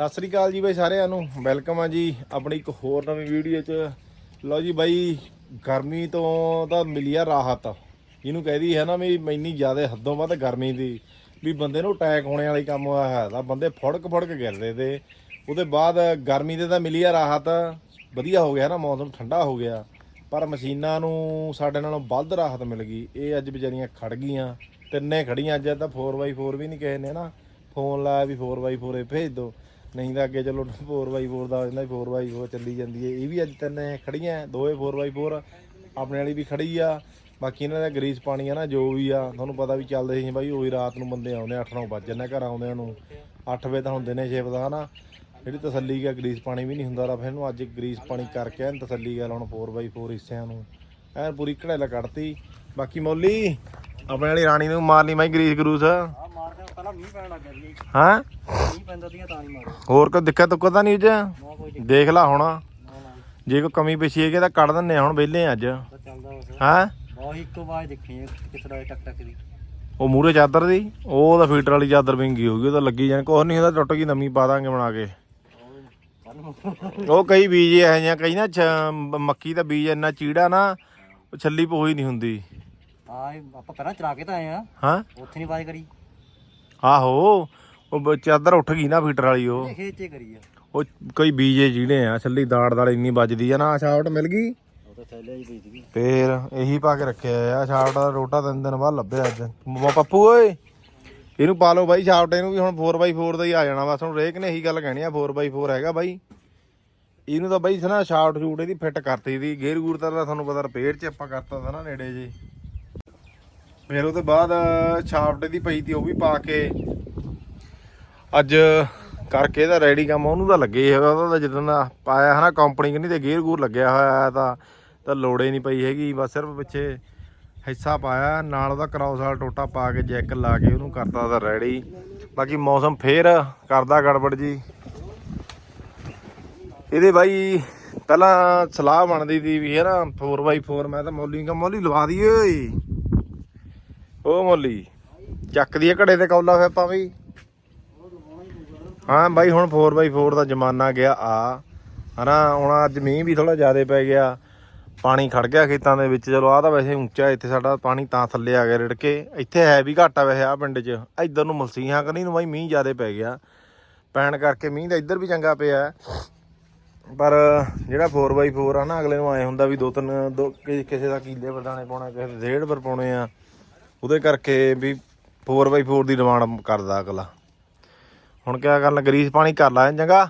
ਸਤਿ ਸ੍ਰੀ ਅਕਾਲ ਜੀ ਬਾਈ ਸਾਰਿਆਂ ਨੂੰ। ਵੈਲਕਮ ਆ ਜੀ ਆਪਣੀ ਇੱਕ ਹੋਰ ਨਵੀਂ ਵੀਡੀਓ 'ਚ। ਲਓ ਜੀ ਬਾਈ, ਗਰਮੀ ਤੋਂ ਤਾਂ ਮਿਲੀ ਆ ਰਾਹਤ। ਜਿਹਨੂੰ ਕਹਦੀ ਹੈ ਨਾ ਵੀ ਇੰਨੀ ਜ਼ਿਆਦਾ ਹੱਦੋਂ ਵੱਧ ਗਰਮੀ ਦੀ, ਵੀ ਬੰਦੇ ਨੂੰ ਅਟੈਕ ਹੋਣੇ ਵਾਲੀ ਕੰਮ ਹੋਇਆ ਹੈ ਤਾਂ ਬੰਦੇ ਫੜਕ ਫੜਕ ਗਿਰਦੇ ਤੇ। ਉਹਦੇ ਬਾਅਦ ਗਰਮੀ ਦੇ ਤਾਂ ਮਿਲੀ ਆ ਰਾਹਤ। ਵਧੀਆ ਹੋ ਗਿਆ ਨਾ, ਮੌਸਮ ਠੰਡਾ ਹੋ ਗਿਆ। ਪਰ ਮਸ਼ੀਨਾਂ ਨੂੰ ਸਾਡੇ ਨਾਲੋਂ ਵੱਧ ਰਾਹਤ ਮਿਲ ਗਈ। ਇਹ ਅੱਜ ਵਿਚਾਰੀਆਂ ਖੜ ਗਈਆਂ। ਤਿੰਨੇ ਖੜੀਆਂ ਅੱਜ ਤਾਂ 4x4 ਵੀ ਨਹੀਂ ਕਿਸੇ ਨੇ ਨਾ। ਫੋਨ ਲਾਇਆ ਵੀ 4x4 ਇਹ ਭੇਜ ਦਿਓ ਨਹੀਂ ਤਾਂ ਅੱਗੇ ਚਲੋ 4x4 ਦਾ ਇਹਨਾਂ 4x4 ਚੱਲੀ ਜਾਂਦੀ ਹੈ। ਇਹ ਵੀ ਅੱਜ ਤਿੰਨੇ ਖੜੀਆਂ ਦੋਵੇਂ 4x4 ਆਪਣੇ ਵਾਲੀ ਵੀ ਖੜੀ ਆ। ਬਾਕੀ ਇਹਨਾਂ ਦਾ ਗਰੀਸ ਪਾਣੀ ਆ ਨਾ, ਜੋ ਵੀ ਆ, ਤੁਹਾਨੂੰ ਪਤਾ ਵੀ ਚੱਲਦੇ ਸੀ ਬਾਈ, ਉਹੀ ਰਾਤ ਨੂੰ ਬੰਦੇ ਆਉਂਦੇ 8-9 ਵਜੇ ਜਾਂਦੇ ਘਰ ਆਉਂਦਿਆਂ ਨੂੰ। 8 ਵਜੇ ਤਾਂ ਹੁੰਦੇ ਨੇ 6 ਵਜੇ ਹਨਾ? ਜਿਹੜੀ ਤਸੱਲੀ ਗਿਆ ਗਰੀਸ ਪਾਣੀ ਵੀ ਨਹੀਂ ਹੁੰਦਾ ਰਾ ਫਿਰ ਇਹਨੂੰ, ਅੱਜ ਗਰੀਸ ਪਾਣੀ ਕਰਕੇ ਐਨ ਤਸੱਲੀ ਗੱਲ ਹੁਣ 4x4 ਹਿੱਸਿਆਂ ਨੂੰ। ਐਨ ਪੂਰੀ ਘੜੇਲਾ ਕੱਢਤੀ। ਬਾਕੀ ਮੌਲੀ, ਆਪਣੇ ਵਾਲੀ ਰਾਣੀ ਨੂੰ ਮਾਰ ਲਈ ਮੈਂ ਗਰੀਸ ਗਰੂਸ। ਪਹਿਲਾਂ ਮੀਂਹ ਪੈਣ ਲੱਗ ਗਿਆ ਜੀ ਹਾਂ? ਮੀਂਹ ਪੈਂਦਾ ਦੀਆਂ ਤਾਂ ਨਹੀਂ ਮਾਰੇ ਹੋਰ ਕੋਈ ਦਿੱਕਤ ਤੁੱਕਤ ਤਾਂ ਨਹੀਂ ਉਜ? ਕੋਈ ਦੇਖ ਲਾ ਹੁਣ। ਜੇ ਕੋਈ ਕਮੀ ਪੇਸ਼ੀ ਹੈਗੀ ਤਾਂ ਕੱਢ ਦਿੰਨੇ ਆ ਹੁਣ ਵਿਹਲੇ ਆ ਅੱਜ। ਤਾਂ ਚੱਲਦਾ ਬਸ। ਹਾਂ? ਬਹੁਤ ਇੱਕੋ ਵਾਰ ਦੇਖੀ ਹੈ ਕਿਸ ਤਰ੍ਹਾਂ ਟਕ ਟਕ ਦੀ। ਉਹ ਮੂਰੇ ਚਾਦਰ ਦੀ ਉਹ ਤਾਂ ਫੀਟਰ ਵਾਲੀ ਚਾਦਰ ਵਿੰਗੀ ਹੋਊਗੀ ਉਹ ਤਾਂ ਲੱਗੀ ਜਾਣ ਕੁਛ ਨਹੀਂ ਹੁੰਦਾ ਟੁੱਟ ਗਈ ਨਵੀਂ ਪਾ ਦਾਂਗੇ ਬਣਾ ਕੇ। ਉਹ ਕਈ ਬੀਜ ਇਹੋ ਜਿਹੀਆਂ ਕਈ ਨਾ ਮੱਕੀ ਦਾ ਬੀਜ ਇੰਨਾ ਚੀੜਾ ਨਾ ਛੱਲੀ ਪੋਈ ਨਹੀਂ ਹੁੰਦੀ। ਆ ਆਪਾਂ ਪਹਿਲਾਂ ਚਲਾ ਕੇ ਤਾਂ ਆਏ ਆ। ਹਾਂ? ਉੱਥੇ ਨਹੀਂ ਬਾਜ ਕਰੀ। ਆਹੋ ਉਹ ਬ- ਚਾਦਰ ਉੱਠ ਗਈ ਨਾ ਫੀਟਰ ਵਾਲੀ ਉਹ। ਕਰੀ ਆ। ਉਹ ਕਈ ਬੀਜੇ ਜਿਹੜੇ ਆ ਛੱਲੀ ਦਾੜ ਦਾੜ ਇੰਨੀ ਵੱਜਦੀ ਆ ਨਾ ਸ਼ਾਫਟ ਮਿਲ ਗਈ। ਉਹ ਤਾਂ ਥੈਲੇ ਹੀ ਪਈ ਸੀਗੀ ਫੇਰ ਇਹੀ ਪਾ ਕੇ ਰੱਖਿਆ ਆ ਸ਼ਾਫਟ ਦਾ ਰੋਟਾ ਤਿੰਨ ਦਿਨ ਬਾਅਦ ਲੱਭਿਆ ਅੱਜ। ਮ- ਪੱਪੂ ਓਏ ਇਹਨੂੰ ਪਾ ਲਓ ਬਾਈ ਸ਼ਾਫਟ ਇਹਨੂੰ ਵੀ ਹੁਣ 4x4 ਦਾ ਹੀ ਆ ਜਾਣਾ ਬਸ। ਹੁਣ ਰੇਕ ਨੇ ਇਹੀ ਗੱਲ ਕਹਿਣੀ ਆ 4x4 ਹੈਗਾ ਬਾਈ। ਇਹਨੂੰ ਤਾਂ ਬਾਈ ਨਾ ਸ਼ਾਫਟ ਸ਼ੂਟ ਇਹਦੀ ਫਿੱਟ ਕਰਤੀ ਦੀ ਗੇਅਰ ਗੂਰ ਤਾਂ ਤੁਹਾਨੂੰ ਪਤਾ ਰਿਪੇਅਰ ਚ ਆਪਾਂ ਕਰਤਾ था ਨਾ ਨੇੜੇ ਜੇ। ਫਿਰ ਉਹਦੇ ਬਾਅਦ ਸ਼ਾਫਟ ਦੀ ਪਈ ਤੀ ਉਹ ਵੀ ਪਾ ਕੇ। ਅੱਜ ਕਰਕੇ ਇਹਦਾ ਰੈਡੀ ਕੰਮ, ਉਹਨੂੰ ਤਾਂ ਲੱਗੇ ਹੈਗਾ ਉਹਦਾ ਤਾਂ ਜਦੋਂ ਦਾ ਪਾਇਆ ਹਨਾ ਕੰਪਨੀ ਕਨੀ ਤੇ ਗੇਅਰ ਗੂਰ ਲੱਗਿਆ ਹੋਇਆ ਹੈ ਤਾਂ ਤਾਂ ਲੋੜੇ ਨਹੀਂ ਪਈ ਹੈਗੀ, ਬਸ ਸਿਰਫ ਪਿੱਛੇ ਹਿੱਸਾ ਪਾਇਆ, ਨਾਲ ਉਹਦਾ ਕ੍ਰਾਸ ਵਾਲਾ ਟੋਟਾ ਪਾ ਕੇ ਜੈਕ ਲਾ ਕੇ ਉਹਨੂੰ ਕਰਤਾ ਤਾਂ ਰੈਡੀ ਬਾਕੀ ਮੌਸਮ ਫੇਰ ਕਰਦਾ ਗੜਬੜ ਜੀ। ਇਹਦੇ ਬਾਈ, ਪਹਿਲਾਂ ਸਲਾਹ ਬਣਦੀ ਸੀ ਵੀ ਹੈ ਨਾ 4x4 ਮੈਂ ਤਾਂ ਮੌਲੀ ਕਾ ਮੌਲੀ ਲਵਾ ਦਈਏ। ਓਏ ਓ ਮੋਲੀ ਚੱਕਦੀ ਆ ਘੜੇ ਤੇ ਕੌਲਾ ਫੇ ਆਪਾਂ ਵੀ। ਹਾਂ ਬਾਈ, ਹੁਣ 4x4 ਦਾ ਜ਼ਮਾਨਾ ਗਿਆ ਆ। ਹਨਾ, ਹੁਣ ਅੱਜ ਮੀਂਹ ਵੀ ਥੋੜਾ ਜ਼ਿਆਦਾ ਪੈ ਗਿਆ। ਪਾਣੀ ਖੜ ਗਿਆ ਖੇਤਾਂ ਦੇ ਵਿੱਚ। ਚਲੋ ਆ ਤਾਂ ਵੈਸੇ ਉੱਚਾ ਇੱਥੇ ਸਾਡਾ ਪਾਣੀ ਤਾਂ ਥੱਲੇ ਆ ਗਿਆ ਰਿੜ ਕੇ ਇੱਥੇ ਹੈ ਵੀ ਘਾਟਾ ਵੈਸੇ ਆ ਪਿੰਡ 'ਚ। ਇੱਧਰ ਨੂੰ ਮਲਸੀਹਾਂ ਕਨੀ ਨੂੰ ਬਾਈ, ਮੀਂਹ ਜ਼ਿਆਦਾ ਪੈ ਗਿਆ। ਪੈਣ ਕਰਕੇ ਮੀਂਹ ਦਾ ਇੱਧਰ ਵੀ ਚੰਗਾ ਪਿਆ। ਪਰ ਜਿਹੜਾ 4x4 ਆ ਨਾ, ਅਗਲੇ ਨੂੰ ਆਏ ਹੁੰਦਾ ਵੀ ਦੋ ਤਿੰਨ, ਦੋ ਕਿਸੇ ਦਾ ਕੀਲੇ ਪਰ ਦਾਣੇ ਪਾਉਣਾ, ਕਿਸੇ ਦੇ ਡੇਢ ਪਰ ਪਾਉਣੇ ਆ। ਉਹਦੇ ਕਰਕੇ ਵੀ 4x4 ਦੀ ਡਿਮਾਂਡ ਕਰਦਾ ਅਗਲਾ। ਹੁਣ ਕਿਆ ਕਰਨ ਗਰੀਸ ਪਾਣੀ ਕਰ ਲਾ ਚੰਗਾ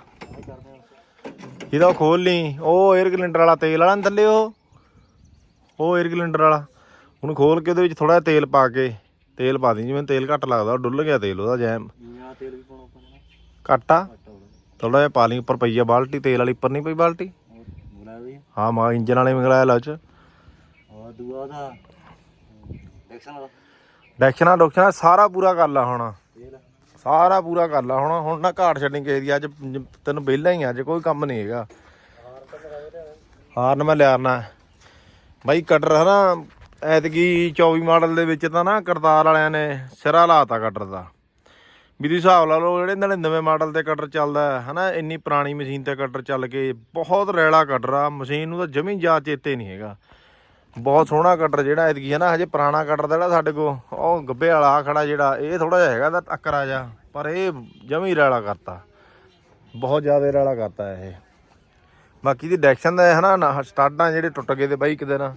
ਇਹਦਾ ਖੋਲ ਲਈ ਉਹ 에ਅਰ ਕਲਿੰਡਰ ਵਾਲਾ ਤੇਲ ਵਾਲਾ ਥੱਲੇ ਉਹ। ਉਹ 에ਅਰ ਕਲਿੰਡਰ ਵਾਲਾ। ਉਹਨੂੰ ਖੋਲ ਕੇ ਉਹਦੇ ਵਿੱਚ ਥੋੜਾ ਤੇਲ ਪਾ ਕੇ ਤੇਲ ਪਾ ਦੀ ਜਿਵੇਂ ਤੇਲ ਘੱਟ ਲੱਗਦਾ ਉਹ ਡੁੱਲ ਗਿਆ ਤੇਲ ਉਹਦਾ ਜੈਮ। ਘੱਟ ਹੋਣਾ ਥੋੜਾ ਜਿਹਾ ਪਾ ਲਈ ਉੱਪਰ ਪਈ ਆ ਬਾਲਟੀ ਤੇਲ ਵਾਲੀ ਉੱਪਰ ਨਹੀਂ ਪਈ ਬਾਲਟੀ। ਹਾਂ ਮਾ ਇੰਜਨ ਵਾਲੇ ਮੰਗਲਾਇਆ ਲਾ ਚ। ਹੋਰ ਦੂਆ ਦਾ ਦੇਖਣ ਵਾਲਾ। ਡੈਕਸ਼ਨਾ ਡੋਕਸ਼ਨਾ ਸਾਰਾ ਪੂਰਾ ਕਰ ਲਾ ਹੁਣ। ਸਾਰਾ ਪੂਰਾ ਕਰ ਲਾ। ਹੁਣ ਹੁਣ ਨਾ ਘਾਟ ਛੱਡਣੀ ਕਿਸੇ ਦੀ ਅੱਜ ਜ- ਤੈਨੂੰ ਵਿਹਲਾ ਹੀ ਆ, ਅੱਜ ਕੋਈ ਕੰਮ ਨਹੀਂ ਹੈਗਾ। ਹਾਰਨ ਮੈਂ ਲਿਆਰਨਾ ਬਾਈ ਕਟਰ ਹਨਾ ਐਤਕੀ 24 ਮਾਡਲ ਦੇ ਵਿੱਚ ਤਾਂ ਨਾ ਕਰਤਾਰ ਵਾਲਿਆਂ ਨੇ ਸਿਰਾ ਲਾਤਾ ਕਟਰ ਦਾ। ਵੀ ਤੁਸੀਂ ਹਿਸਾਬ ਲਾ ਲਓ ਜਿਹੜੇ ਨਾਲੇ ਨਵੇਂ ਮਾਡਲ ਤੇ ਕਟਰ ਚੱਲਦਾ ਹੈ, ਹਨਾ ਇੰਨੀ ਪੁਰਾਣੀ ਮਸ਼ੀਨ ਤੇ ਕਟਰ ਚੱਲ ਕੇ ਬਹੁਤ ਰੈਲਾ ਕਟਰ ਆ। ਮਸ਼ੀਨ ਨੂੰ ਤਾਂ ਜਮੀ ਜਾ ਚੇਤੇ ਨਹੀਂ ਹੈਗਾ। ਬਹੁਤ ਸੋਹਣਾ ਕਟਰ ਜਿਹੜਾ ਐਤਕੀ ਹੈ ਨਾ, ਹਜੇ ਪੁਰਾਣਾ ਕਟਰ ਦਾ ਜਿਹੜਾ ਸਾਡੇ ਕੋਲ, ਉਹ ਗੱਬੇ ਵਾਲਾ ਆ ਖੜਾ ਜਿਹੜਾ, ਇਹ ਥੋੜਾ ਜਿਹਾ ਹੈਗਾ ਦਾ ਟੱਕਰਾ ਜਾ, ਪਰ ਇਹ ਜਮੀ ਰੈਲਾ ਕਰਤਾ। ਬਹੁਤ ਜ਼ਿਆਦਾ ਰੈਲਾ ਕਰਤਾ ਇਹ। ਬਾਕੀ ਦੀ ਡੈਕਸ਼ਨ ਦਾ ਹੈ ਨਾ ਸਟਾਰਟਾਂ ਜਿਹੜੇ ਟੁੱਟ ਗਏ ਤੇ ਬਾਈ ਇੱਕ ਦਿਨ,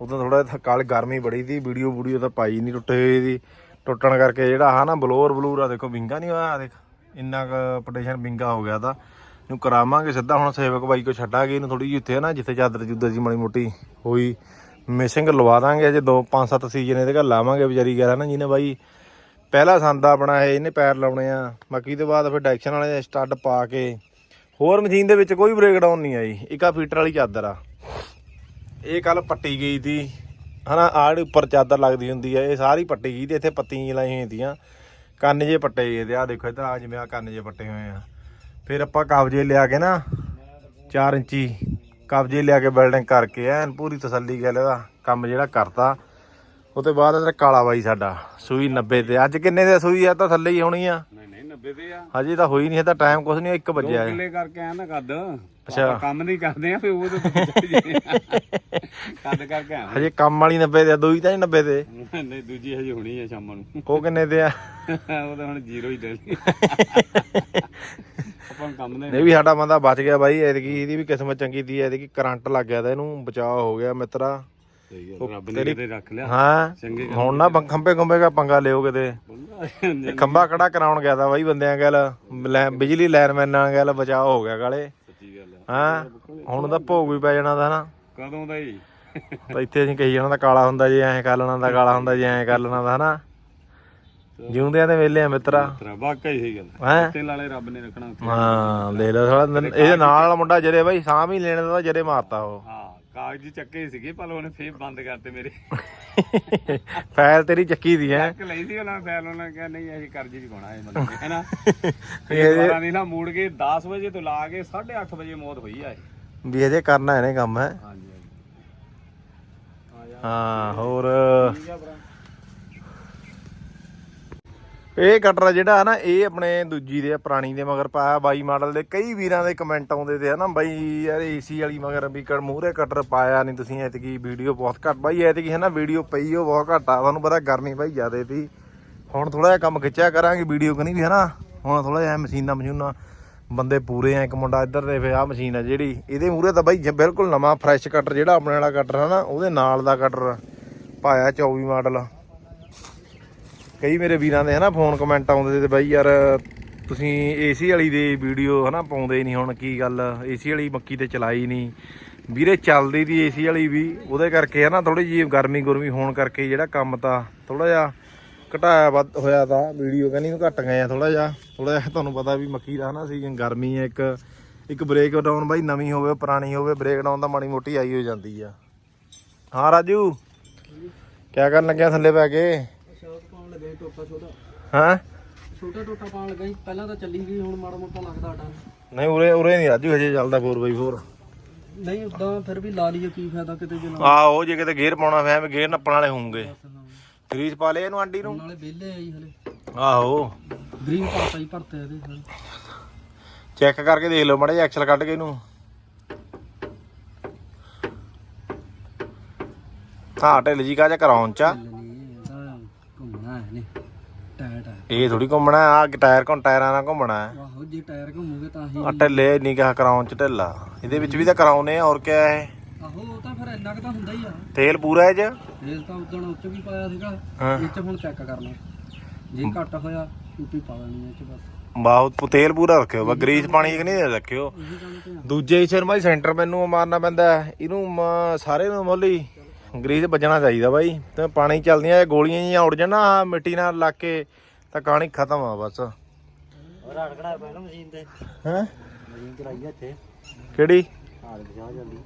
ਉਦੋਂ ਥੋੜਾ ਕੱਲ ਗਰਮੀ ਬੜੀ ਸੀ, ਵੀਡੀਓ ਵੀਡੀਓ ਤਾਂ ਪਾਈ ਨਹੀਂ ਟੁੱਟੇ ਹੋਏ ਦੀ ਟੁੱਟਣ ਕਰਕੇ ਜਿਹੜਾ ਆ ਨਾ ਬਲੋਰ ਬਲੂਰ ਆ, ਦੇਖੋ ਵਿੰਗਾ ਨਹੀਂ ਹੋਇਆ ਦੇਖ, ਇੰਨਾ ਕੁ ਪਟੇਸ਼ਨ ਵਿੰਗਾ ਹੋ ਗਿਆ ਤਾਂ। ਇਹਨੂੰ ਕਰਾਵਾਂਗੇ ਸਿੱਧਾ, ਹੁਣ ਸੇਵਕ ਬਾਈ ਕੋ ਛੱਡਾਂਗੇ, ਇਹਨੂੰ ਥੋੜੀ ਜਿਹੀ ਉੱਥੇ ਹੈ ਨਾ ਜਿੱਥੇ ਚਾਦਰ ਚੁੱਦਰ ਜੀ ਮਾੜੀ ਮੋਟੀ ਹੋਈ। ਮਿਸਿੰਗ ਲਵਾ ਦਾਂਗੇ ਅਜੇ ਦੋ, ਪੰਜ, ਸੱਤ ਸੀਜ਼ਨ ਇਹਦੇ ਘਰ ਲਾਵਾਂਗੇ ਵਿਚਾਰੀ ਗੈਰਾ ਨਾ ਜਿਹਨੇ ਬਾਈ। ਪਹਿਲਾ ਸੰਦਾ ਆਪਣਾ ਇਹ, ਇਹਨੇ ਪੈਰ ਲਾਉਣੇ ਆ। ਬਾਕੀ ਤੋਂ ਬਾਅਦ ਫਿਰ ਡਾਇਰੈਕਸ਼ਨ ਵਾਲੇ ਸਟੱਡ ਪਾ ਕੇ। ਹੋਰ ਮਸ਼ੀਨ ਦੇ ਵਿੱਚ ਕੋਈ ਬ੍ਰੇਕਡਾਊਨ ਨਹੀਂ ਆਈ। ਇੱਕ ਆ ਫੀਟਰ ਵਾਲੀ ਚਾਦਰ ਆ। ਇਹ ਕੱਲ ਪੱਟੀ ਗਈ ਸੀ ਹਨਾ ਆੜ ਉੱਪਰ ਚਾਦਰ ਲੱਗਦੀ ਹੁੰਦੀ ਆ, ਇਹ ਸਾਰੀ ਪੱਟੀ ਗਈ ਤੇ ਇੱਥੇ ਪੱਤੀਆਂ ਲਾਈਆਂ ਹੋਈਆਂ ਤੀਆਂ ਕੰਨ ਜੇ ਪੱਟੇ ਗਏ ਤੇ ਆ ਦੇਖੋ ਇਧਰ ਆ ਜਿਵੇਂ ਆ ਕੰਨ ਜੇ ਪੱਟੇ ਹੋਏ ਆ। ਫਿਰ ਆਪਾਂ ਕਬਜੇ ਲਿਆ ਕੇ ਨਾ 4 ਇੰਚੀ ਕਬਜੇ ਲਿਆ ਕੇ ਬਿਲਡਿੰਗ ਕਰਕੇ ਐਨ ਪੂਰੀ ਤਸੱਲੀ ਗੱਲ ਇਹਦਾ ਕੰਮ ਜਿਹੜਾ ਕਰਤਾ। ਉਹ ਤੋਂ ਬਾਅਦ ਇਹਦਾ ਕਾਲਾ ਬਾਈ ਸਾਡਾ ਸੂਈ 90 ਤੇ ਅੱਜ ਕਿੰਨੇ ਦੇ ਸੂਈ? ਆ ਤਾਂ ਥੱਲੇ ਹੀ ਹੋਣੀ ਆ। ਨਹੀਂ ਨਹੀਂ 90 ਤੇ ਆ। ਹਜੇ ਤਾਂ ਹੋਈ ਨਹੀਂ ਇਹ ਤਾਂ ਟਾਈਮ ਕੁਛ ਨਹੀਂ 1 ਦੋ ਵਜਿਆ। ਹੈ ਕਿੱਲੇ ਕਰਕੇ ਆ ਨਾ ਕੱਦ। ਅੱਛਾ। ਕੰਮ ਨਹੀਂ ਕਰਦੇ ਆ ਫੇ ਉਹ ਤਾਂ ਕੱਦ ਕਰਕੇ ਆ ਹਜੇ ਕੰਮ ਵਾਲੀ 90 ਤੇ ਆ, ਦੋਈ ਤਾਂ ਨਹੀਂ 90 ਤੇ ਨਹੀਂ ਦੂਜੀ ਹਜੇ ਹੋਣੀ ਆ ਸ਼ਾਮ ਨੂੰ। ਉਹ ਕਿੰਨੇ ਤੇ ਆ? ਉਹ ਤਾਂ ਹੁਣ ਜ਼ੀਰੋ ਹੀ ਦੇ ਨੂੰ। ਕੰਮ ਇਹ ਵੀ ਸਾਡਾ ਬੰਦਾ ਬਚ ਗਿਆ ਬਾਈ ਐਤਕੀ ਇਹਦੀ ਵੀ ਕਿਸਮਤ ਚੰਗੀ ਦੀ ਐਤਕੀ ਕਰੰਟ ਲੱਗ ਗਿਆ ਤਾਂ ਇਹਨੂੰ ਬਚਾਅ ਹੋ ਗਿਆ ਮਿੱਤਰਾ। ਸਹੀ ਗੱਲ ਰੱਬ ਨੇ ਕਿਤੇ ਰੱਖ ਲਿਆ। ਹਾਂ ਚੰਗੇ ਹੁਣ ਨਾ ਖੰਭੇ ਖੰਭੇ ਦਾ ਪੰਗਾ ਲਿਓ ਕਿਤੇ। ਇਹ ਖੰਭਾ ਖੜਾ ਕਰਾਉਣ ਗਿਆ ਤਾਂ ਬਾਈ ਬੰਦਿਆਂ ਗੱਲ ਲੈ- ਬਿਜਲੀ ਲਾਈਨਮੈਨਾਂ ਗੱਲ ਬਚਾਅ ਹੋ ਗਿਆ ਕਾਲੇ। ਸੱਚੀ ਗੱਲ ਆ। ਹਾਂ ਹੁਣ ਤਾਂ ਭੋਗ ਵੀ ਪੈ ਜਾਣਾ ਦਾ ਨਾ ਕਦੋਂ ਦਾ ਹੀ ਤਾਂ ਇੱਥੇ ਅਸੀਂ ਕਹੀ ਜਾਣਾ ਦਾ ਕਾਲਾ ਹੁੰਦਾ ਜੇ ਐਂ ਕਰ ਲੈਣਾ ਦਾ ਕਾਲਾ ਹੁੰਦਾ ਜੇ ਐਂ ਕਰ ਲੈਣਾ ਦਾ ਹਨਾ। ਜਿਉਂਦਿਆਂ ਦੇ ਵੇਲੇ ਆ ਮਿੱਤਰਾ। ਤੇਰਾ ਵਾਕਈ ਸਹੀ ਗੱਲ ਹੈਂ। ਤੇ ਲਾਲੇ ਰੱਬ ਨੇ ਰੱਖਣਾ ਉੱਥੇ। ਹਾਂ ਲੈ ਲਓ ਸਾਲਾ ਇਹਦੇ ਨਾਲ ਵਾਲਾ ਮੁੰਡਾ ਜਰੇ ਬਾਈ ਸਾਹ ਵੀ ਲੈਣ ਦਾ ਜਰੇ ਮਾਰਤਾ ਉਹ। ਹਾਂ ਕਾਗਜ਼ ਚੱਕੇ ਸੀਗੇ ਪਰ ਉਹਨੇ ਫੇਰ ਬੰਦ ਕਰਤੇ ਮੇਰੇ। ਫਾਈਲ ਤੇਰੀ ਚੱਕੀ ਦੀ ਹੈ। ਚੱਕ ਲਈ ਸੀ ਉਹਨਾਂ ਫੈਲ ਉਹਨਾਂ ਕਿਹਾ ਨਹੀਂ ਅਸੀਂ ਕਰਜ਼ ਨਹੀਂ ਪਾਉਣਾ ਇਹ ਮਤਲਬ ਹੈਨਾ? ਇਹ- ਦੁਬਾਰਾ ਨਹੀਂ ਨਾ ਮੂੜ ਕੇ 10 ਵਜੇ ਤੋਂ ਲਾ ਕੇ 8:30 ਵਜੇ ਮੌਤ ਹੋਈ ਆ ਇਹ। ਵੀ ਇਹਦੇ ਕਰਨਾ ਇਹਨੇ ਕੰਮ ਹੈ? ਹਾਂ ਹੋਰ। ਇਹ ਕਟਰ ਜਿਹੜਾ ਹੈ ਨਾ, ਇਹ ਆਪਣੇ ਦੂਜੀ ਦੇ ਪੁਰਾਣੀ ਦੇ ਮਗਰ ਪਾਇਆ ਬਾਈ ਮਾਡਲ ਦੇ। ਕਈ ਵੀਰਾਂ ਦੇ ਕਮੈਂਟ ਆਉਂਦੇ ਤੇ ਹਨਾ ਬਾਈ ਯਾਰ ਏਸੀ ਵਾਲੀ ਮਗਰ ਵੀ ਕਰ ਮੂਹਰੇ ਕਟਰ ਪਾਇਆ ਨਹੀਂ ਤੁਸੀਂ, ਐਤਕੀ ਵੀਡੀਓ ਬਹੁਤ ਘੱਟ। ਬਾਈ ਐਤਕੀ ਹੈ ਨਾ ਵੀਡੀਓ ਪਈ ਉਹ ਬਹੁਤ ਘੱਟ ਆ, ਤੁਹਾਨੂੰ ਪਤਾ ਗਰਮੀ ਬਾਈ ਜ਼ਿਆਦੇ ਤੀ ਹੁਣ ਥੋੜਾ ਜਿਹਾ ਕੰਮ ਖਿੱਚਿਆ ਕਰਾਂਗੇ ਵੀਡੀਓ ਕਨੀ ਵੀ, ਹਨਾ? ਹੁਣ ਥੋੜਾ ਜਿਹਾ ਮਸ਼ੀਨਾਂ ਮਸ਼ੂਨਾਂ, ਬੰਦੇ ਪੂਰੇ ਆ, ਇੱਕ ਮੁੰਡਾ ਇੱਧਰ ਦੇ ਫੇ ਆ ਮਸ਼ੀਨ ਆ ਜਿਹੜੀ, ਇਹਦੇ ਮੂਹਰੇ ਤਾਂ ਬਾਈ ਜ- ਬਿਲਕੁਲ ਨਵਾਂ ਫਰੈਸ਼ ਕਟਰ ਜਿਹੜਾ ਆਪਣੇ ਵਾਲਾ ਕਟਰ ਹੈ ਨਾ, ਉਹਦੇ ਨਾਲ ਦਾ ਕਟਰ ਪਾਇਆ 24 ਮਾਡਲ। ਕਈ ਮੇਰੇ ਵੀਰਾਂ ਦੇ ਹਨਾ ਫੋਨ ਕਮੈਂਟ ਆਉਂਦੇ ਤੇ ਬਾਈ ਯਾਰ ਤੁਸੀਂ ਏਸੀ ਵਾਲੀ ਦੀ ਵੀਡੀਓ ਹਨਾ ਪਾਉਂਦੇ ਨਹੀਂ ਹੁਣ ਕੀ ਗੱਲ ਏਸੀ ਵਾਲੀ ਮੱਕੀ ਤੇ ਚਲਾਈ ਨਹੀਂ ਵੀਰੇ ਚੱਲਦੀ ਦੀ ਏਸੀ ਵਾਲੀ ਵੀ, ਉਹਦੇ ਕਰਕੇ ਹਨਾ ਥੋੜੀ ਜਿਹੀ ਗਰਮੀ ਗੁਰਮੀ ਹੋਣ ਕਰਕੇ ਜਿਹੜਾ ਕੰਮ ਤਾਂ ਥੋੜਾ ਜਿਹਾ ਘਟਾਇਆ ਵੱਧ ਹੋਇਆ ਤਾਂ ਵੀਡੀਓ ਕਹਿੰਦੀ ਨੂੰ ਘਟ ਗਏ ਆ ਥੋੜਾ ਜਿਹਾ। ਥੋੜਾ ਜਿਹਾ ਤੁਹਾਨੂੰ ਪਤਾ ਵੀ ਮੱਕੀ ਦਾ ਹਨਾ ਸੀਜ਼ਨ ਗਰਮੀ ਹੈ ਇੱਕ ਇੱਕ ਬ੍ਰੇਕ ਡਾਊਨ ਬਾਈ ਨਵੀਂ ਹੋਵੇ, ਪੁਰਾਣੀ ਹੋਵੇ ਬ੍ਰੇਕ ਡਾਊਨ ਤਾਂ ਮਾੜੀ ਮੋਟੀ ਆਈ ਹੋ ਜਾਂਦੀ ਆ। ਹਾਂ ਰਾਜੂ, ਕਿਆ ਕਰਨ ਲੱਗਿਆ ਥੱਲੇ ਪੈ ਕੇ? ਲੱਗੇ ਟੋਟਾ ਛੋਟਾ। ਹਾਂ? ਛੋਟਾ ਟੋਟਾ ਪਾਉਣ ਲੱਗਾ ਸੀ ਪਹਿਲਾਂ ਤਾਂ ਚੱਲੀ ਗਈ ਹੁਣ ਮਾੜਾ ਮੋਟਾ ਲੱਗਦਾ ਆਡਾ ਨਹੀਂ। ਉਰੇ ਉਰੇ ਨਹੀਂ ਰਾਜੂ ਹਜੇ ਚੱਲਦਾ 4x4 ਨਹੀਂ ਉਦਾਂ ਫਿਰ ਵੀ ਲਾ ਲਈਏ ਕੀ ਫਾਇਦਾ ਕਿਤੇ ਜੇ ਨਾ। ਆਹੋ ਜੇ ਕਿਤੇ ਗੇਅਰ ਪਾਉਣਾ ਵੀ ਗੇਅਰ ਨੱਪਣ ਵਾਲੇ ਹੋਣਗੇ ਗਰੀਸ ਪਾ ਲਿਆ ਇਹਨੂੰ ਆਂਟੀ ਨੂੰ। ਨਾਲੇ ਵਿਹਲੇ ਆਈ ਹਲੇ। ਆਹੋ। ਗ੍ਰੀਨ ਪਾਤਾ ਹੀ ਭਰਤੇ ਇਹਦੇ ਚੈੱਕ ਕਰਕੇ ਦੇਖ ਲਓ ਮਾੜਾ ਜਿਹਾ ਐਕਸਲ ਕੱਢ ਕੇ ਇਹਨੂੰ। ਹਾਂ ਢਿੱਲ ਜੀ ਕਾ ਜਾ ਕਰਾਉਣ ਚ ਆ। ਇਹ ਤਾਂ ਘੁੰਮਣਾ ਹੈ ਨੇ ਟਾਇਰ ਆ। ਇਹ ਥੋੜੀ ਘੁੰਮਣਾ ਆ ਟਾਇਰ ਕੋਣ ਟਾਇਰਾਂ ਨਾਲ ਘੁੰਮਣਾ ਹੈ। ਆਹੋ ਜੇ ਟਾਇਰ ਘੁੰਮੂਗੇ ਤਾਂ ਹੀ ਆ ਢਿੱਲੇ ਨਹੀਂ ਕਹਾ ਕਰਾਉਣ ਚ ਢਿੱਲਾ। ਇਹਦੇ ਵਿੱਚ ਵੀ ਤਾਂ ਕਰਾਉਨੇ ਆ ਹੋਰ ਕਿਆ ਹੈ ਆਹੋ ਉਹ ਤਾਂ ਫਿਰ ਇੰਨਾ ਕੁ ਤਾਂ ਹੁੰਦਾ ਹੀ ਆ। ਤੇਲ ਪੂਰਾ ਇਹ ਚ ਰੇਲ ਤਾਂ ਉਦੋਂ ਉੱਚ ਵੀ ਪਾਇਆ ਸੀਗਾ ਹਾਂ। ਇਹ ਚ ਹੁਣ ਚੈੱਕ ਕਰਨਾ। ਜੇ ਘੱਟ ਹੋਇਆ ਟੂਟੀ ਪਾ ਦੇਣੀ ਇਹ ਚ ਬਸ। ਬਹੁਤ ਤੇਲ ਪੂਰਾ ਰੱਖਿਓ ਬਸ ਗਰੀਸ ਪਾਣੀ ਕਿ ਨਹੀਂ ਰੱਖਿਓ। ਇਹੀ ਕੰਮ ਤੇ ਆ। ਦੂਜੇ ਨੂੰ ਬਾਈ ਸੈਂਟਰ ਮੈਨੂੰ ਮਾਰਨਾ ਪੈਂਦਾ ਹੈ। ਇਹਨੂੰ ਮ- ਸਾਰੇ ਨੂੰ ਮੋਲੀ ਗਰੀਸ ਵੱਜਣਾ ਚਾਹੀਦਾ ਬਾਈ। ਤੇ ਪਾਣੀ ਚੱਲਦੀਆਂ ਇਹ ਗੋਲੀਆਂ ਜੀਆਂ ਉੜ ਜਾਣ ਆਹ ਮਿੱਟੀ ਨਾਲ ਲੱਗ ਕੇ ਤਾਂ ਕਹਾਣੀ ਖਤਮ ਆ ਬਸ। ਹੋਰ ਅੜਕੜਾ ਪੈਣਾ ਮਸ਼ੀਨ ਤੇ। ਹੈ? ਮਸ਼ੀਨ ਚਲਾਈ ਆ ਇੱਥੇ। ਕਿਹੜੀ? ਹਾਲ ਵਿਚਾਰ ਜਲਦੀ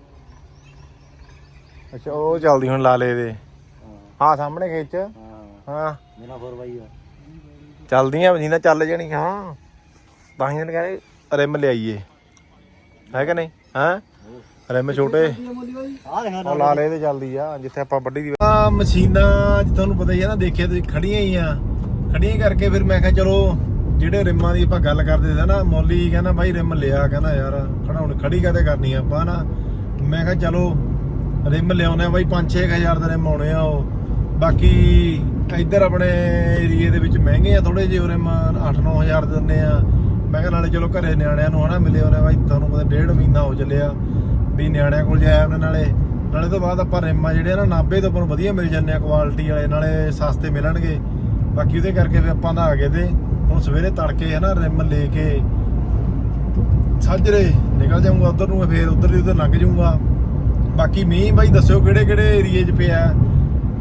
ਅੱਛਾ ਉਹ ਚੱਲਦੀ ਹੁਣ ਲਾਲੇ ਦੇ। ਹਾਂ। ਸਾਹਮਣੇ ਖੇਚ ਹਾਂ। ਹਾਂ। ਮੇਰਾ 4x ਆ। ਚੱਲਦੀਆਂ ਮਸ਼ੀਨਾਂ ਚੱਲ ਜਾਣੀਆਂ। ਹਾਂ। ਤਾਂ ਹੀ ਇਹਨੇ ਕਹਿੰਦੇ ਰਿਮ ਲਿਆਈਏ। ਹੈ ਕਿ ਨਹੀਂ? ਹਾਂ? ਰਿਮ ਛੋਟੇ। ਆ ਦੇਖਾ ਉਹ ਲਾਲੇ ਚੱਲਦੀ ਆ, ਜਿੱਥੇ ਆਪਾਂ ਵੱਡੀ ਦੀ ਆ ਮਸ਼ੀਨਾਂ ਜਿ ਤੁਹਾਨੂੰ ਪਤਾ ਹੀ ਆ ਨਾ, ਦੇਖਿਆ ਤੁਸੀਂ, ਖੜੀਆਂ ਹੀ ਆ। ਖੜੀਆਂ ਕਰਕੇ ਫਿਰ ਮੈਂ ਕਿਹਾ, ਚਲੋ, ਜਿਹੜੇ ਰਿਮਾਂ ਦੀ ਆਪਾਂ ਗੱਲ ਕਰਦੇ ਸੀ ਨਾ, ਮੌਲੀ ਕਹਿੰਦਾ ਬਾਈ ਰਿਮ ਲਿਆ। ਕਹਿੰਦਾ, ਯਾਰ ਖੜਾਉਣ ਖੜੀ ਕਾਤੇ ਕਰਨੀ ਆਪਾਂ ਨਾ? ਮੈਂ ਕਿਹਾ, ਚਲੋ, ਰਿਮ ਲਿਆਉਣੇ ਆ ਬਾਈ 5-6000 ਦਾ ਰਿਮ ਆਉਣੇ ਆ ਉਹ। ਬਾਕੀ ਇੱਧਰ ਆਪਣੇ ਏਰੀਏ ਦੇ ਵਿੱਚ ਮਹਿੰਗੇ ਆ ਥੋੜੇ ਜਿਹੇ ਰਿਮ 8-9000 ਦੇ ਦਿੰਦੇ ਆ। ਮੈਂ ਕਿਹਾ, ਨਾਲੇ ਚਲੋ ਘਰੇ ਨਿਆਣਿਆਂ ਨੂੰ ਹਨਾ ਮਿਲੇ ਉਹਨੇ, ਬਾਈ, ਤੁਹਾਨੂੰ ਪਤਾ ਡੇਢ ਮਹੀਨਾ ਹੋ ਚੱਲਿਆ। ਵੀ ਨਿਆਣਿਆਂ ਕੋਲ ਜਾਇਆ ਉਹਨਾਂ ਨਾਲੇ। ਨਾਲੇ ਤੋਂ ਬਾਅਦ ਆਪਾਂ ਰਿਮਾਂ ਜਿਹੜੇ ਨਾ, ਨਾਭੇ ਤੋਂ ਆਪਾਂ ਨੂੰ ਵਧੀਆ ਮਿਲ ਜਾਂਦੇ ਆ ਕੁਆਲਿਟੀ ਵਾਲੇ, ਨਾਲੇ ਸਸਤੇ ਮਿਲਣਗੇ। ਬਾਕੀ ਉਹਦੇ ਕਰਕੇ ਫਿਰ ਆਪਾਂ ਦਾ ਆ ਗਏ ਤੇ ਹੁਣ ਸਵੇਰੇ ਤੜਕੇ ਹਨਾ ਰਿਮ ਲੈ ਕੇ ਸਾਜਰੇ ਨਿਕਲ ਜਾਊਂਗਾ ਉਧਰ ਨੂੰ, ਫੇਰ ਉਧਰ ਦੀ ਉਧਰ ਲੰਘ ਜਾਊਂਗਾ। ਬਾਕੀ ਮੀਂਹ ਬਾਈ ਦੱਸਿਓ ਕਿਹੜੇ ਕਿਹੜੇ ਏਰੀਏ 'ਚ ਪਿਆ?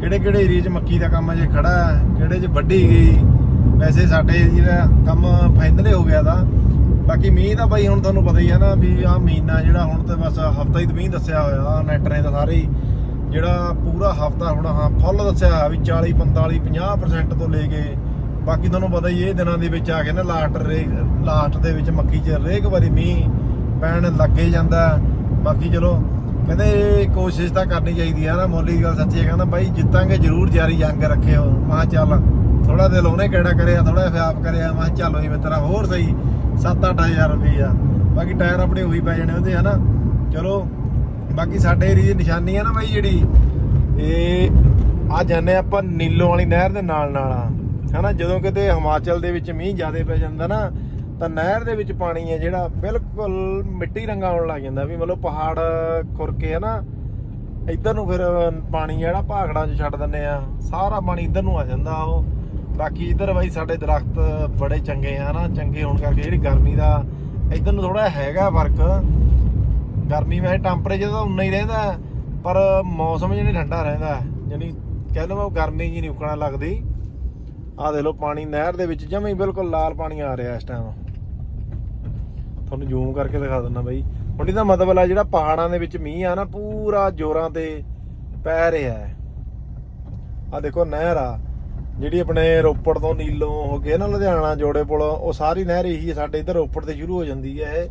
ਕਿਹੜੇ ਕਿਹੜੇ ਏਰੀਏ 'ਚ ਮੱਕੀ ਦਾ ਕੰਮ ਅਜੇ ਖੜਾ ਹੈ? ਕਿਹੜੇ 'ਚ ਵੱਢੀ ਗਈ? ਵੈਸੇ ਸਾਡੇ ਜਿਹੜਾ ਕੰਮ ਫਾਈਨਲ ਹੋ ਗਿਆ ਦਾ ਬਾਕੀ ਮੀਂਹ ਤਾਂ ਬਾਈ ਹੁਣ ਤੁਹਾਨੂੰ ਪਤਾ ਹੀ ਹੈ ਨਾ ਵੀ ਆਹ ਮਹੀਨਾ ਜਿਹੜਾ ਹੁਣ ਤੇ ਬਸ ਹਫਤਾ ਹੀ ਮੀਂਹ ਦੱਸਿਆ ਹੋਇਆ ਨੈਟ ਨੇ ਤਾਂ ਸਾਰੇ ਹੀ। ਜਿਹੜਾ ਪੂਰਾ ਹਫਤਾ ਹੁਣ ਹਾਂ, ਫੁੱਲ ਦੱਸਿਆ ਹੋਇਆ ਵੀ 40 45 50% ਤੋਂ ਲੈ ਕੇ, ਬਾਕੀ ਤੁਹਾਨੂੰ ਪਤਾ ਹੀ ਇਹ ਦਿਨਾਂ ਦੇ ਵਿੱਚ ਆ ਕੇ ਨਾ ਲਾਸਟ ਰੇ, ਲਾਸਟ ਦੇ ਵਿੱਚ ਮੱਕੀ 'ਚ ਹਰੇਕ ਵਾਰੀ ਮੀਂਹ ਪੈਣ ਲੱਗੇ ਜਾਂਦਾ। ਬਾਕੀ ਚਲੋ, ਕਹਿੰਦੇ ਕੋਸ਼ਿਸ਼ ਤਾਂ ਕਰਨੀ ਚਾਹੀਦੀ ਆ ਨਾ, ਮੋਲੀ ਗੱਲ ਸੱਚੀ ਹੈ ਕਹਿੰਦਾ ਬਾਈ ਜਿੱਤਾਂਗੇ ਜ਼ਰੂਰ, ਜਾਰੀ ਜੰਗ ਰੱਖਿਓ। ਮਾ ਚੱਲ ਥੋੜਾ ਦਿਲ ਉਹਨੇ ਕਿਹੜਾ ਕਰਿਆ ਥੋੜਾ ਜਿਹਾ ਕਰਿਆ, ਮੈਂ ਕਿਹਾ ਚੱਲ ਵੀ ਮਿੱਤਰਾ, ਹੋਰ ਸਹੀ। 7-8000 ਰੁਪਈਆ ਬਾਕੀ ਟਾਇਰ ਆਪਣੇ ਉਹੀ ਪੈ ਜਾਣੇ ਉਹਦੇ ਹਨਾ? ਚਲੋ, ਬਾਕੀ ਸਾਡੇ ਏਰੀਏ ਦੀ ਨਿਸ਼ਾਨੀ ਆ ਨਾ ਬਾਈ ਜਿਹੜੀ ਇਹ ਆ ਜਾਂਦੇ ਆਪਾਂ ਨੀਲੋ ਵਾਲੀ ਨਹਿਰ ਦੇ ਨਾਲ ਨਾਲ ਆ। ਹਨਾ, ਜਦੋਂ ਕਿਤੇ ਹਿਮਾਚਲ ਦੇ ਵਿੱਚ ਮੀਂਹ ਜ਼ਿਆਦਾ ਪੈ ਜਾਂਦਾ ਨਾ, ਤਾਂ ਨਹਿਰ ਦੇ ਵਿੱਚ ਪਾਣੀ ਹੈ ਜਿਹੜਾ ਬਿਲਕੁਲ ਮਿੱਟੀ ਰੰਗਾ ਆਉਣ ਲੱਗ ਜਾਂਦਾ ਵੀ ਮਤਲਬ ਪਹਾੜ ਖੁਰ ਕੇ, ਹਨਾ? ਇੱਧਰ ਨੂੰ ਫਿਰ ਪਾਣੀ ਜਿਹੜਾ ਭਾਖੜਾਂ 'ਚ ਛੱਡ ਦਿੰਦੇ ਆ। ਸਾਰਾ ਪਾਣੀ ਇੱਧਰ ਨੂੰ ਆ ਜਾਂਦਾ ਉਹ। ਬਾਕੀ ਇੱਧਰ ਬਾਈ ਸਾਡੇ ਦਰਖਤ ਬੜੇ ਚੰਗੇ ਆ ਨਾ ਚੰਗੇ ਹੋਣ ਕਰਕੇ ਜਿਹੜੀ ਗਰਮੀ ਦਾ ਇੱਧਰ ਨੂੰ ਥੋੜਾ ਹੈਗਾ ਫ਼ਰਕ। ਗਰਮੀ ਵੈਸੇ ਟੈਂਪਰੇਚਰ ਤਾਂ ਉਨਾ ਹੀ ਰਹਿੰਦਾ, ਪਰ ਮੌਸਮ ਜਿਹੜੀ ਠੰਡਾ ਰਹਿੰਦਾ ਜਾਨੀ ਕਹਿ ਲਵਾਂ ਗਰਮੀ ਜੀ ਨਹੀਂ ਉਕਣਾ ਲੱਗਦੀ। ਆਹ ਦੇਖ ਲਓ ਪਾਣੀ ਨਹਿਰ ਦੇ ਵਿੱਚ ਜਮੇ ਬਿਲਕੁਲ ਲਾਲ ਪਾਣੀ ਆ ਰਿਹਾ ਇਸ ਟਾਈਮ ਤੁਹਾਨੂੰ ਜ਼ੂਮ ਕਰਕੇ ਦਿਖਾ ਦਿੰਦਾ ਬਾਈ। ਹੁਣ ਇਹਦਾ ਮਤਲਬ ਆ ਜਿਹੜਾ ਪਹਾੜਾਂ ਦੇ ਵਿੱਚ ਮੀਂਹ ਆ ਨਾ, ਪੂਰਾ ਜੋਰਾਂ ਤੇ ਪੈ ਰਿਹਾ ਹੈ। ਆ ਦੇਖੋ ਨਹਿਰ ਆ। ਜਿਹੜੀ ਆਪਣੇ ਰੋਪੜ ਤੋਂ ਨੀਲੋਂ ਹੋ ਕੇ ਨਾ ਲੁਧਿਆਣਾ ਜੋੜੇ ਪੁਲ ਉਹ ਸਾਰੀ ਨਹਿਰ ਇਹੀ ਸਾਡੇ ਇੱਧਰ ਰੋਪੜ ਤੇ ਸ਼ੁਰੂ ਹੋ ਜਾਂਦੀ ਹੈ ਇਹ।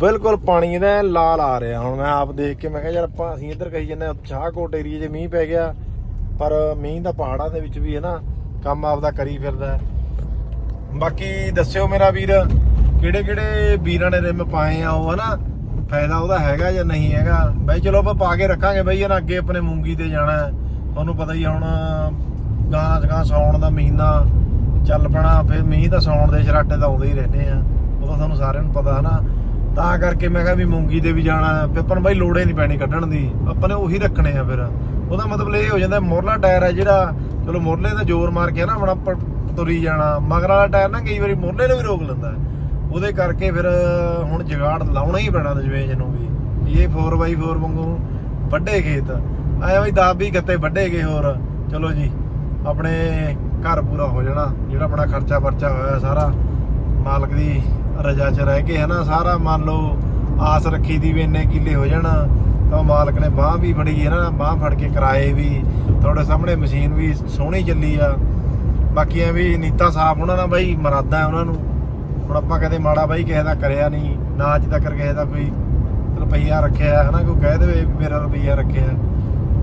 ਬਿਲਕੁਲ ਪਾਣੀ ਇਹਦਾ ਲਾਲ ਆ ਰਿਹਾ। ਹੁਣ ਮੈਂ ਆਪ ਦੇਖ ਕੇ ਮੈਂ ਕਿਹਾ, ਯਾਰ ਆਪਾਂ ਅਸੀਂ ਇੱਧਰ ਕਹੀ ਜਾਂਦੇ ਹਾਂ ਸ਼ਾਹਕੋਟ ਏਰੀਏ 'ਚ ਮੀਂਹ ਪੈ ਗਿਆ, ਪਰ ਮੀਂਹ ਦਾ ਪਹਾੜਾਂ ਦੇ ਵਿੱਚ ਵੀ ਹੈ ਨਾ, ਕੰਮ ਆਪਦਾ ਕਰੀ ਫਿਰਦਾ ਬਾਕੀ ਦੱਸਿਓ ਮੇਰਾ ਵੀਰ, ਕਿਹੜੇ ਕਿਹੜੇ ਵੀਰਾਂ ਨੇ ਰਿਮ ਪਾਏ ਆ, ਉਹ ਹਨਾ ਫਾਇਦਾ ਉਹਦਾ ਹੈਗਾ ਜਾਂ ਨਹੀਂ ਹੈਗਾ? ਬਈ ਚਲੋ ਆਪਾਂ ਪਾ ਕੇ ਰੱਖਾਂਗੇ ਬਈ, ਇਹਨਾਂ ਅੱਗੇ ਆਪਣੇ ਮੂੰਗੀ ਤੇ ਜਾਣਾ ਤੁਹਾਨੂੰ ਪਤਾ ਹੀ ਹੁਣ ਗਾਂ ਗਾਂ ਸੌਣ ਦਾ ਮਹੀਨਾ ਚੱਲ ਪਣਾ, ਫਿਰ ਮੀਂਹ ਤਾਂ ਸੌਣ ਦੇ ਸ਼ਰਾਟੇ ਤਾਂ ਆਉਂਦੇ ਹੀ ਰਹਿੰਦੇ ਆ। ਉਹ ਤਾਂ ਤੁਹਾਨੂੰ ਸਾਰਿਆਂ ਨੂੰ ਪਤਾ ਹਨਾ। ਤਾਂ ਕਰਕੇ ਮੈਂ ਕਿਹਾ ਵੀ ਮੂੰਗੀ ਦੇ ਵੀ ਜਾਣਾ ਪੇਪਰ ਬਾਈ ਲੋੜੇ ਨਹੀਂ ਪੈਣੀ ਕੱਢਣ ਦੀ। ਆਪਾਂ ਨੇ ਉਹੀ ਰੱਖਣੇ ਆ ਫਿਰ। ਉਹਦਾ ਮਤਲਬ ਇਹ ਹੋ ਜਾਂਦਾ, ਮੋਰਲਾ ਟਾਇਰ ਹੈ ਜਿਹੜਾ, ਚਲੋ ਮੋਰਲੇ ਦਾ ਜ਼ੋਰ ਮਾਰ ਕੇ ਨਾ ਆਪਣਾ ਪ- ਤੁਰੀ ਜਾਣਾ। ਮਗਰ ਵਾਲਾ ਟਾਇਰ ਨਾ ਕਈ ਵਾਰੀ ਮੋਰਲੇ ਨੂੰ ਵੀ ਰੋਕ ਲੈਂਦਾ। ਉਹਦੇ ਕਰਕੇ ਫਿਰ ਹੁਣ ਜਗਾੜ ਲਾਉਣਾ ਹੀ ਪੈਣਾ ਦਜਵੇਜ ਨੂੰ ਵੀ। ਇਹ 4x4 ਵਾਂਗੂ ਵੱਡੇ ਖੇਤ। ਆਇਆ ਬਈ 10 20 ਗੱਤੇ ਵੱਡੇ ਗਏ ਹੋਰ। ਚਲੋ ਜੀ। ਆਪਣੇ ਘਰ ਪੂਰਾ ਹੋ ਜਾਣਾ, ਜਿਹੜਾ ਆਪਣਾ ਖਰਚਾ ਵਰਚਾ ਹੋਇਆ ਸਾਰਾ, ਮਾਲਕ ਦੀ ਰਜਾ 'ਚ ਰਹਿ ਕੇ ਹਨਾ ਸਾਰਾ ਮੰਨ ਲਓ ਆਸ ਰੱਖੀ ਦੀ ਵੀ ਇੰਨੇ ਕਿੱਲੇ ਹੋ ਜਾਣ, ਤਾਂ ਮਾਲਕ ਨੇ ਬਾਹ ਵੀ ਫੜੀ ਹੈ ਨਾ, ਬਾਹ ਫੜ ਕੇ ਕਿਰਾਏ ਵੀ, ਤੁਹਾਡੇ ਸਾਹਮਣੇ ਮਸ਼ੀਨ ਵੀ ਸੋਹਣੀ ਚੱਲੀ ਆ। ਬਾਕੀ ਐ ਵੀ ਨੀਤਾ ਸਾਫ਼ ਉਹਨਾਂ ਨਾਲ ਬਾਈ, ਮਰਾਦਾ ਉਹਨਾਂ ਨੂੰ। ਹੁਣ ਆਪਾਂ ਕਦੇ ਮਾੜਾ ਬਾਈ ਕਿਸੇ ਦਾ ਕਰਿਆ ਨਹੀਂ, ਨਾ ਅੱਜ ਤੱਕ ਕਿਸੇ ਦਾ ਕੋਈ ਰੁਪਈਆ ਰੱਖਿਆ ਹੈ ਨਾ ਕੋਈ ਕਹਿ ਦੇਵੇ ਵੀ ਮੇਰਾ ਰੁਪਈਆ ਰੱਖਿਆ।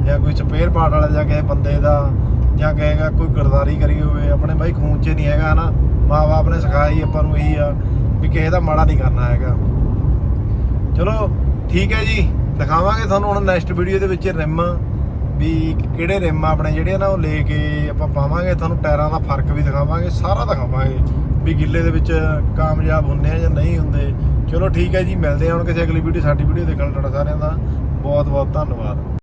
ਜਾਂ ਕੋਈ ਸਪੇਅਰ ਪਾਰਟ ਵਾਲਾ ਜਾਂ ਕਿਸੇ ਬੰਦੇ ਦਾ ਜਾਂ ਕਹੇਗਾ ਕੋਈ ਗਰਦਾਰੀ ਕਰੀ ਹੋਵੇ, ਆਪਣੇ ਬਾਈ ਖੂਨ 'ਚ ਨਹੀਂ ਹੈਗਾ ਨਾ ਮਾਪੇ ਨੇ ਸਿਖਾਇਆ ਆਪਾਂ ਨੂੰ ਇਹੀ ਆ ਵੀ ਕਿਸੇ ਦਾ ਮਾੜਾ ਨਹੀਂ ਕਰਨਾ ਹੈਗਾ। ਚਲੋ, ਠੀਕ ਹੈ ਜੀ। ਦਿਖਾਵਾਂਗੇ ਤੁਹਾਨੂੰ ਹੁਣ ਨੈਕਸਟ ਵੀਡੀਓ ਦੇ ਵਿੱਚ ਰਿਮ, ਵੀ ਕਿਹੜੇ ਰਿਮ ਆਪਣੇ ਜਿਹੜੇ ਆ ਨਾ ਉਹ ਲੈ ਕੇ ਆਪਾਂ ਪਾਵਾਂਗੇ। ਤੁਹਾਨੂੰ ਟਾਇਰਾਂ ਦਾ ਫ਼ਰਕ ਵੀ ਦਿਖਾਵਾਂਗੇ, ਸਾਰਾ ਦਿਖਾਵਾਂਗੇ ਵੀ ਗਿੱਲੇ ਦੇ ਵਿੱਚ ਕਾਮਯਾਬ ਹੁੰਦੇ ਆ ਜਾਂ ਨਹੀਂ ਹੁੰਦੇ। ਚਲੋ, ਠੀਕ ਹੈ ਜੀ। ਮਿਲਦੇ ਹਾਂ ਹੁਣ ਕਿਸੇ ਅਗਲੀ ਵੀਡੀਓ ਸਾਡੀ ਵੀਡੀਓ ਦੇਖਣ ਤੁਹਾਡਾ ਸਾਰਿਆਂ ਦਾ ਬਹੁਤ ਬਹੁਤ ਧੰਨਵਾਦ।